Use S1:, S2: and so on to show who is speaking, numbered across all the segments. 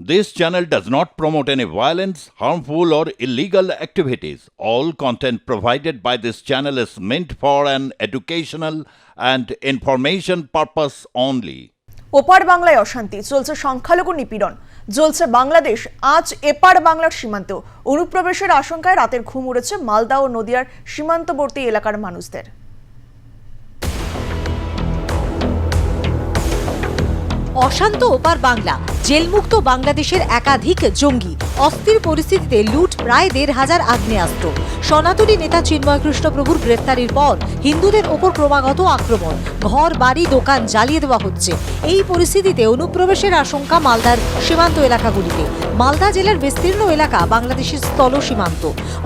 S1: This channel does not promote any violence, harmful, or illegal activities. All content provided by this channel is meant for an educational and information purpose only.
S2: ওপার বাংলায় অশান্তি চলছে সংখ্যালঘু নিপীড়ন জ্বলছে বাংলাদেশ আজ এপার বাংলার সীমান্ত অনুপ্রবেশের আশঙ্কায় রাতের ঘুম উড়েছে মালদা ও নদিয়ার সীমান্তবর্তী এলাকার মানুষদের
S3: অশান্ত ওপার বাংলা জেলমুক্ত বাংলাদেশের একাধিক জঙ্গি। অস্থির পরিস্থিতিতে লুট প্রায় দেড় হাজার আগ্নেয়াস্ত্র। সনাতনী নেতা চিন্ময় কৃষ্ণপ্রভুর গ্রেফতারির পর হিন্দুদের ওপর ক্রমাগত আক্রমণ। ঘর, বাড়ি, দোকান জ্বালিয়ে দেওয়া হচ্ছে। এই পরিস্থিতিতে অনুপ্রবেশের আশঙ্কা মালদার সীমান্ত এলাকাগুলিতে। মালদা জেলার বিস্তীর্ণ এলাকা বাংলাদেশের স্থল সীমান্ত।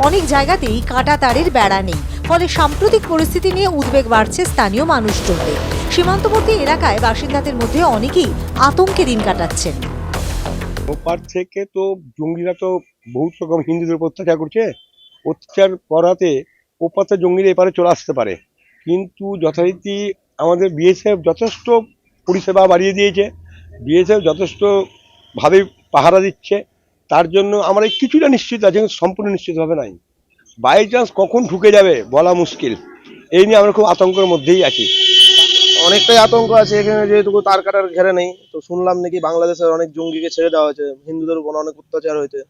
S3: অনেক জায়গাতেই কাঁটা তারের বেড়া নেই। ফলে সাম্প্রতিক পরিস্থিতি নিয়ে উদ্বেগ বাড়ছে স্থানীয় মানুষজনদের। সীমান্তবর্তী এলাকায় বাসিন্দাদের মধ্যে অনেকেই আতঙ্কে দিন কাটাচ্ছেন।
S4: ওপার থেকে তো জঙ্গিরা তো বহুত রকম হিন্দুদের উপর অত্যাচার করছে। অত্যাচার করাতে থেকে জঙ্গিরা এপারে চলে আসতে পারে। কিন্তু যথারীতি আমাদের বিএসএফ যথেষ্ট পরিষেবা বাড়িয়ে দিয়েছে। বিএসএফ যথেষ্টভাবে পাহারা দিচ্ছে। তার জন্য আমরা কিছুটা নিশ্চিত আছে সম্পূর্ণ নিশ্চিতভাবে নাই। বাই চান্স কখন ঢুকে যাবে বলা মুশকিল। এই নিয়ে আমরা খুব আতঙ্কের মধ্যেই আছি।
S5: অনেকটাই আতঙ্ক আছে এখানে যেহেতু তার কাটার ঘেরে নেই তো শুনলাম নাকি বাংলাদেশের অনেক জঙ্গিকে ছেড়ে দেওয়া হয়েছে হিন্দুদের উপর অনেক অত্যাচার হয়েছে।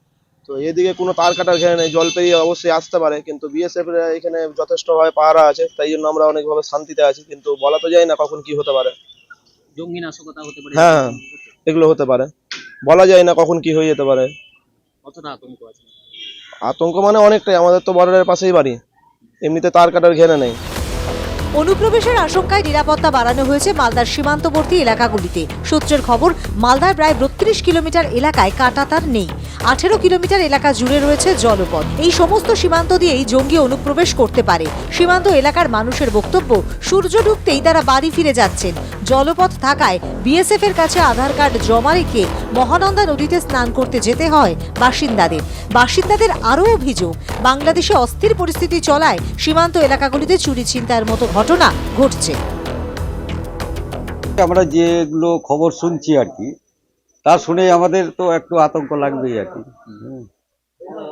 S5: তো এদিকে কোনো তার কাটার ঘেরে নেই জল পেরিয়ে অবশ্যই আসতে পারে কিন্তু বিএসএফ এখানে যথেষ্টভাবে পাহারা আছে তাই জন্য আমরা অনেকভাবে শান্তিতে আছি কিন্তু বলা তো যায় না কখন কি হতে পারে।
S6: জঙ্গি নাশকতা হতে পারে।
S5: হ্যাঁ এগুলো হতে পারে। বলা যায় না কখন কি হয়ে যেতে পারে।
S6: কতটা আতঙ্ক আছে?
S5: আতঙ্ক মানে অনেকটাই আমাদের তো বর্ডারের পাশেই বাড়ি এমনিতে তার কাটার ঘেরে নেই।
S3: অনুপ্রবেশের আশঙ্কায় নিরাপত্তা বাড়ানো হয়েছে মালদার সীমান্তবর্তী এলাকাগুলিতে। সূত্রের খবর, মালদার প্রায় বত্রিশ কিলোমিটার এলাকায় কাটাতার নেই। আঠেরো কিলোমিটার এলাকা জুড়ে রয়েছে জলপথ। এই সমস্ত সীমান্ত দিয়েই জঙ্গি অনুপ্রবেশ করতে পারে। সীমান্ত এলাকার মানুষের বক্তব্য, সূর্য ঢুকতেই তারা বাড়ি ফিরে যাচ্ছেন। জলপথ থাকায় বিএসএফ এর কাছে আধার কার্ড জমা রেখে মহানন্দা নদীতে স্নান করতে যেতে হয় বাসিন্দাদের। বাসিন্দাদের আরও অভিযোগ বাংলাদেশে অস্থির পরিস্থিতি চলায় সীমান্ত এলাকাগুলিতে চুরি ছিনতাইয়ের মতো ঘটনা ঘটছে।
S7: আমরা যেগুলো খবর শুনছি আর কি তা শুনে আমাদের তো একটু আতঙ্ক লাগবেই আর কি।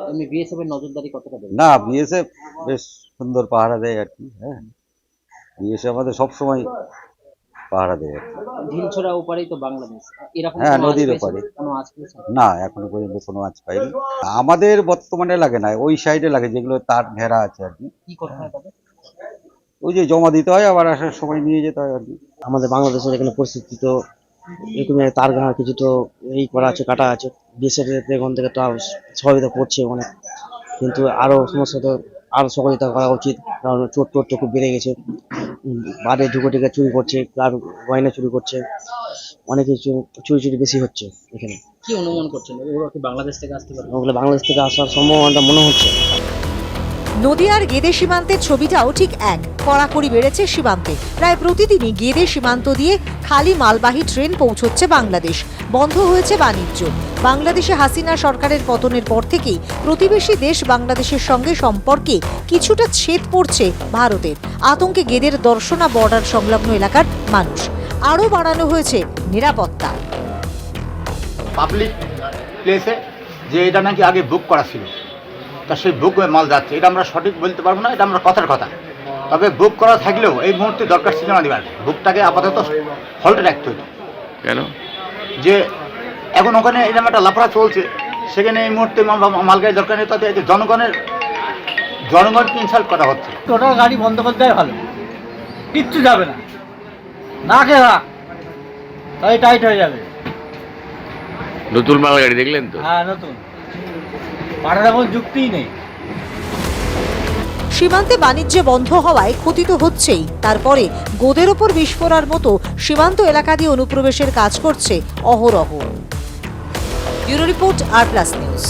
S6: এমনি বিএসএফ এর নজরদারি কতটা দেবে
S7: না বিএসএফ বেশ সুন্দর পাহারা দেয় আর কি হ্যাঁ। বিএসএফ আমাদের সবসময় পাহারা দেয়
S6: ঢিলছড়া ওপারেই তো বাংলাদেশ। এরকম
S7: হ্যাঁ, নদীর ওপারে। না এখনও পর্যন্ত কোনো পাইনি। আমাদের বর্তমানে লাগে না ওই সাইডে লাগে যেগুলো তার ঘেরা আছে আর কি।
S6: কি করতে হয়
S7: ওই যে জমা দিতে হয় আবার আসার সময় নিয়ে যেতে হয় আর কি।
S8: আমাদের বাংলাদেশের এখানে পরিস্থিতি তো এরকম তার ঘা কিছু তো এই করা আছে কাটা আছে। দেশের এখান থেকে তো সহযোগিতা করছে অনেক। কিন্তু আরও সমস্যা তো আরও সহযোগিতা করা উচিত কারণ চোর টোর তো খুব বেড়ে গেছে। বাদে বাড়ি ঢুকে ঢুকে চুরি করছে আর গয়না চুরি করছে অনেক কিছু চুরি চুরি বেশি হচ্ছে এখানে।
S6: কি অনুমান করছেন? ওগুলো কি বাংলাদেশ থেকে আসতে পারে?
S8: ওগুলো বাংলাদেশ থেকে আসার সম্ভাবনাটা মনে হচ্ছে।
S3: নদিয়ার গেদে সীমান্তের ছবিটাও ঠিক এক। কড়াকড়ি বেড়েছে সীমান্তে। প্রায় প্রতিদিনই গেদে সীমান্ত দিয়ে খালি মালবাহী ট্রেন পৌঁছচ্ছে বাংলাদেশ। বন্ধ হয়েছে বাণিজ্য। বাংলাদেশে হাসিনা সরকারের পতনের পর থেকেই প্রতিবেশী দেশ বাংলাদেশের সঙ্গে সম্পর্কে কিছুটা ছেদ পড়ছে ভারতের। আতঙ্কে গেদের দর্শনা বর্ডার সংলগ্ন এলাকার মানুষ। আরও বাড়ানো হয়েছে নিরাপত্তা।
S9: পাবলিক প্লেসে যে এটা নাকি আগে বুক করা ছিল। তা সেই বুক মাল যাচ্ছে এটা আমরা সঠিক বলতে পারব না এটা আমরা কথার কথা। তবে বুক করা থাকলেও এই মুহূর্তে দরকার ছিল না দিবার বুকটাকে আপাতত হল্টে রাখতে হতো
S10: কেন?
S9: যে এখন ওখানে এরকম একটা লাফড়া চলছে সেখানে এই মুহূর্তে মাল- মালগাড়ি দরকার নেই তাতে জনগণের জনগণকে ইনসাল্ট করা হচ্ছে?
S11: টোটাল গাড়ি বন্ধ করে দেয় ভালো। কিচ্ছু যাবে না। না খেয়ে থাক। তাই টাইট হয়ে যাবে।
S10: নতুন মালগাড়ি দেখলেন তো?
S11: হ্যাঁ নতুন।
S3: সীমান্তে বাণিজ্য বন্ধ হওয়ায় ক্ষতি তো হচ্ছেই। তারপরে গোদের ওপর বিস্ফোরার মতো সীমান্ত এলাকা দিয়ে অনুপ্রবেশের কাজ করছে অহরহ। Bureau report R Plus News.